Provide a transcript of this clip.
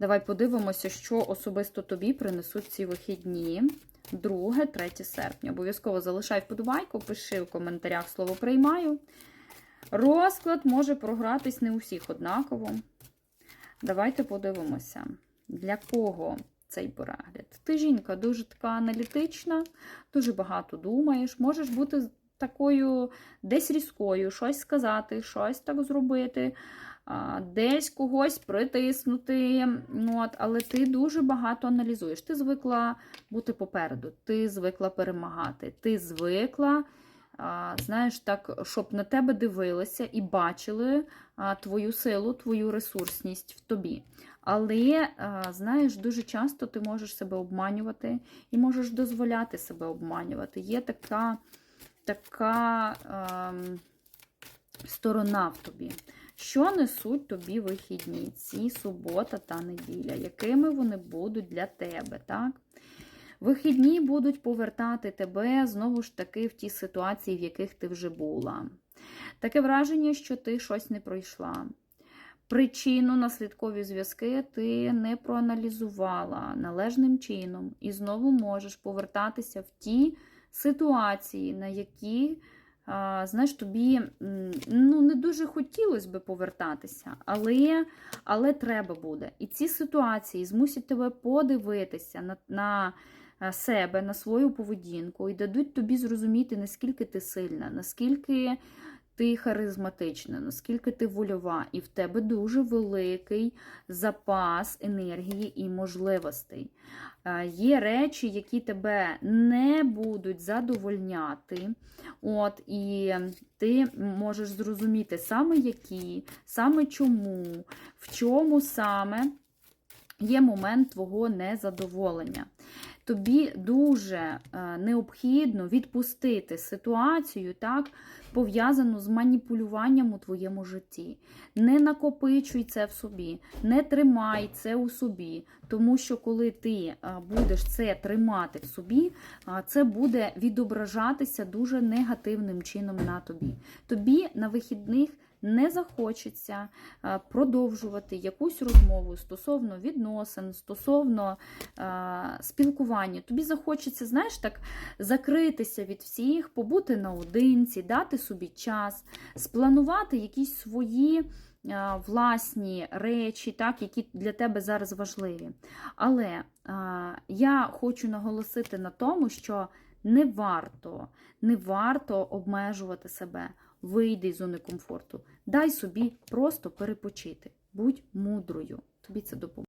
Давай подивимося, що особисто тобі принесуть ці вихідні. 2-3 серпня. Обов'язково залишай вподобайку, пиши в коментарях слово приймаю. Розклад може програтись не у всіх однаково. Давайте подивимося, для кого цей перегляд. Ти жінка дуже така аналітична, дуже багато думаєш, можеш бути такою десь різкою, щось сказати, щось так зробити, десь когось притиснути. От, але ти дуже багато аналізуєш. Ти звикла бути попереду, ти звикла перемагати, ти звикла. Знаєш, так, щоб на тебе дивилися і бачили твою силу, твою ресурсність в тобі. Але, знаєш, дуже часто ти можеш себе обманювати і можеш дозволяти себе обманювати. Є така, така ем, сторона в тобі. Що несуть тобі вихідні, ці субота та неділя, якими вони будуть для тебе, так? Вихідні будуть повертати тебе знову ж таки в ті ситуації, в яких ти вже була. Таке враження, що ти щось не пройшла. Причину, наслідкові зв'язки ти не проаналізувала належним чином, і знову можеш повертатися в ті ситуації, на які, знаєш, тобі ну, не дуже хотілося би повертатися, але, але треба буде. І ці ситуації змусять тебе подивитися на, на себе, на свою поведінку і дадуть тобі зрозуміти, наскільки ти сильна, наскільки ти харизматична, наскільки ти вольова, і в тебе дуже великий запас енергії і можливостей. Е, Є речі, які тебе не будуть задовольняти. От, І ти можеш зрозуміти саме які, саме чому, в чому саме є момент твого незадоволення. Тобі дуже е, необхідно відпустити ситуацію, так, пов'язану з маніпулюванням у твоєму житті. Не накопичуй це в собі, не тримай це у собі, тому що коли ти е, будеш це тримати в собі, е, це буде відображатися дуже негативним чином на тобі. Тобі на вихідних не захочеться е, продовжувати якусь розмову стосовно відносин, стосовно е, спілкування. Тобі захочеться, знаєш, так закритися від всіх, побути наодинці, дати собі час, спланувати якісь свої. е, Власні речі, так, які для тебе зараз важливі. Але е, я хочу наголосити на тому, що не варто, не варто обмежувати себе. Вийди з зони комфорту. Дай собі просто перепочити. Будь мудрою. Тобі це допоможе.